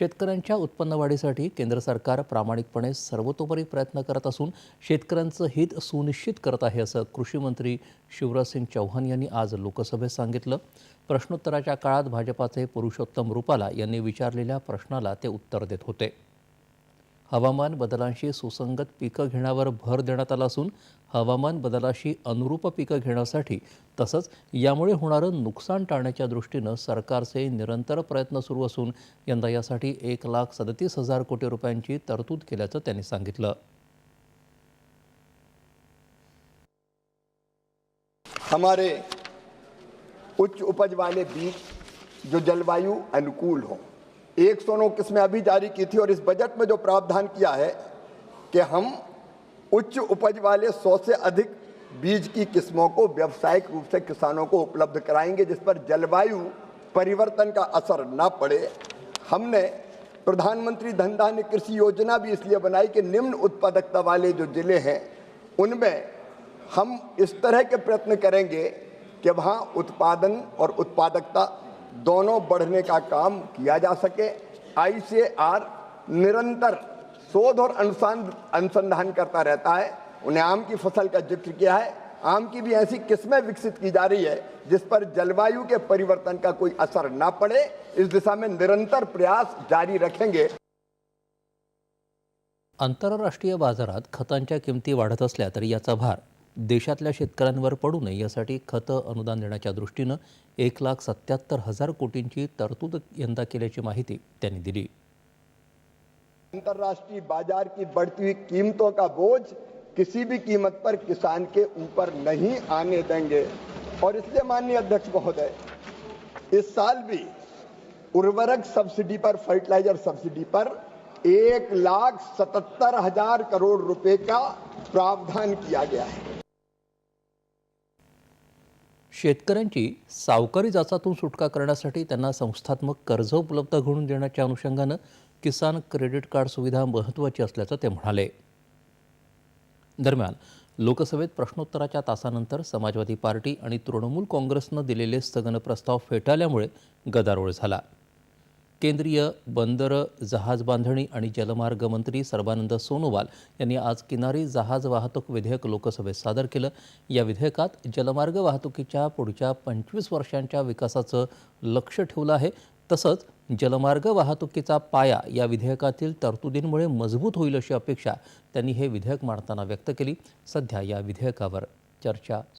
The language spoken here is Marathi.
शेतकऱ्यांच्या उत्पन्न वाढीसाठी केंद्र सरकार प्रामाणिकपणे सर्वतोपरी प्रयत्न करत असून शेतकऱ्यांचं हित सुनिश्चित करत आहे असं कृषी मंत्री शिवराजसिंग चौहान यांनी आज लोकसभेत सांगितलं. प्रश्नोत्तराच्या काळात भाजपाचे पुरुषोत्तम रुपाला यांनी विचारलेल्या प्रश्नाला ते उत्तर देत होते. हवामान बदलांशी सुसंगत पिकं घेण्यावर भर देण्यात आला असून हवामान बदलाशी अनुरूप पिकं घेण्यासाठी तसंच यामुळे होणारं नुकसान टाळण्याच्या दृष्टीनं सरकारचे निरंतर प्रयत्न सुरू असून यंदा यासाठी एक लाख सदतीस हजार कोटी रुपयांची तरतूद केल्याचं त्यांनी सांगितलं. हमारे उच्च उपज वाले बीज जो जलवायु अनुकूल हो एक सौ नौ किस्में अभी जारी की थी और इस बजट में जो प्रावधान किया है कि हम उच्च उपज वाले सौ से अधिक बीज की किस्मों को व्यावसायिक रूप से किसानों को उपलब्ध कराएँगे, जिस पर जलवायु परिवर्तन का असर न पड़े। हमने प्रधानमंत्री धन धान्य कृषि योजना भी इसलिए बनाई कि निम्न उत्पादकता वाले जो ज़िले हैं, उनमें हम इस तरह के प्रयत्न करेंगे कि वहाँ उत्पादन और उत्पादकता दोनों बढ़ने का काम किया जा सके। आईसीआर निरंतर शोध और अनुसंधान करता रहता है। उन्हें आम की फ़सल का ज़िक्र किया है। आम की भी ऐसी किस्में विकसित की जा रही है, जिस पर जलवायु के परिवर्तन का कोई असर ना पड़े। इस दिशा में निरंतर प्रयास जारी रखेंगे। आंतरराष्ट्रीय बाजारात खतांच्या किमती वाढत भार देशातल्या शेतकऱ्यांवर पडू नये यासाठी खतं अनुदान देण्याच्या दृष्टीनं एक लाख सत्याहत्तर हज़ार कोटींची तरतूद यंदा केल्याची माहिती त्यांनी दिली. अंतर्राष्ट्रीय बाज़ार की बढ़ती हुई कीमतों का बोझ किसी भी कीमत पर किसान के ऊपर नहीं आने देंगे। और इसलिए माननीय अध्यक्ष महोदय, इस साल भी उर्वरक सब्सिडी पर, फर्टिलाइज़र सब्सिडी पर एक लाख सतहत्तर हज़ार करोड़ रुपए का प्रावधान किया गया है। शेतकऱ्यांची सावकारी जाचातून सुटका करण्यासाठी त्यांना संस्थात्मक कर्ज उपलब्ध करून देण्याच्या अनुषंगानं किसान क्रेडिट कार्ड सुविधा महत्त्वाची असल्याचं ते म्हणाले. दरम्यान लोकसभेत प्रश्नोत्तराच्या तासानंतर समाजवादी पार्टी आणि तृणमूल काँग्रेसनं दिलेले स्थगन प्रस्ताव फेटाळल्यामुळे गदारोळ झाला. केंद्रीय बंदर जहाज बांधणी आणि जलमार्ग मंत्री सर्बानंद सोनोवाल यांनी आज किनारी जहाज वाहतूक विधेयक लोकसभेत सादर केलं. या विधेयकात जलमार्ग वाहतुकीच्या पुढच्या पंचवीस वर्षांच्या विकासाचं लक्ष ठेवलं आहे. तसंच जलमार्ग वाहतुकीचा पाया या विधेयकातील तरतुदींमुळे मजबूत होईल अशी अपेक्षा त्यांनी हे विधेयक मांडताना व्यक्त केली. सध्या या विधेयकावर चर्चा